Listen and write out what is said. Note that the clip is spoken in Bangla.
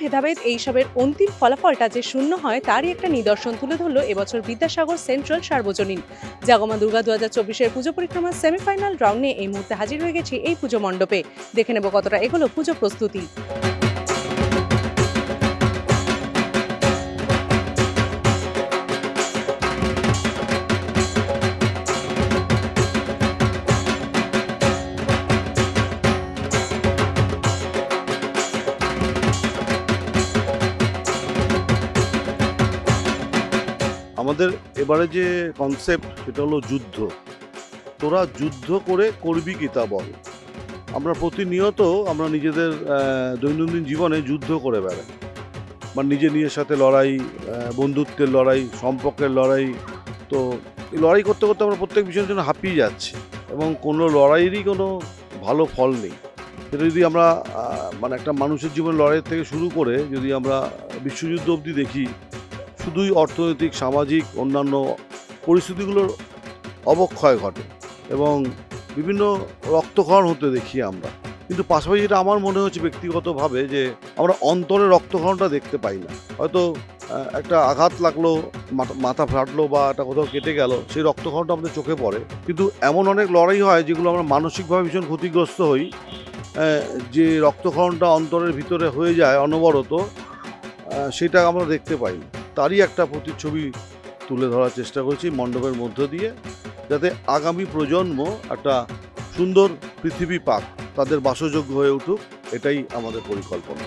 ভেদাভেদ এইসবের অন্তিম ফলাফলটা যে শূন্য হয়, তারই একটা নিদর্শন তুলে ধরল এবছর বিদ্যাসাগর সেন্ট্রাল সার্বজনীন। জাগমা দুর্গা দু হাজার চব্বিশের পুজো পরিক্রমার সেমিফাইনাল রাউন্ডে এই মুহূর্তে হাজির হয়ে গেছে এই পুজো মণ্ডপে। দেখে নেব কতটা এগুলো পুজো প্রস্তুতি। আমাদের এবারে যে কনসেপ্ট সেটা হলো যুদ্ধ। তোরা যুদ্ধ করে করবি কি তা বল। আমরা প্রতিনিয়ত আমরা নিজেদের দৈনন্দিন জীবনে যুদ্ধ করে বেড়াই। বা নিজে নিজের সাথে লড়াই বন্ধুত্বের লড়াই, সম্পর্কের লড়াই। তো লড়াই করতে করতে আমরা প্রত্যেক বিষয়ের জন্য হাঁপিয়ে যাচ্ছি এবং কোনো লড়াইয়েরই কোনো ভালো ফল নেই। সেটা যদি আমরা মানে একটা মানুষের জীবনে লড়াইয়ের থেকে শুরু করে যদি আমরা বিশ্বযুদ্ধ অবধি দেখি শুধুই অর্থনৈতিক, সামাজিক, অন্যান্য পরিস্থিতিগুলোর অবক্ষয় ঘটে এবং বিভিন্ন রক্তক্ষরণ হতে দেখি আমরা। কিন্তু পাশাপাশি যেটা আমার মনে হচ্ছে ব্যক্তিগতভাবে যে আমরা অন্তরে রক্তক্ষরণটা দেখতে পাই না। হয়তো একটা আঘাত লাগল, মাথা- মাথা ফাটলো বা একটা কোথাও কেটে গেল, সেই রক্তক্ষরণটা আমাদের চোখে পড়ে। কিন্তু এমন অনেক লড়াই হয় যেগুলো আমরা মানসিকভাবে ভীষণ ক্ষতিগ্রস্ত হই যে রক্তক্ষরণটা অন্তরের ভিতরে হয়ে যায় অনবরত সেটা আমরা দেখতে পাই না। তারই একটা প্রতিচ্ছবি তুলে ধরার চেষ্টা করেছি মণ্ডপের মধ্য দিয়ে, যাতে আগামী প্রজন্ম একটা সুন্দর পৃথিবী পাক, তাদের বাসযোগ্য হয়ে উঠুক, এটাই আমাদের পরিকল্পনা।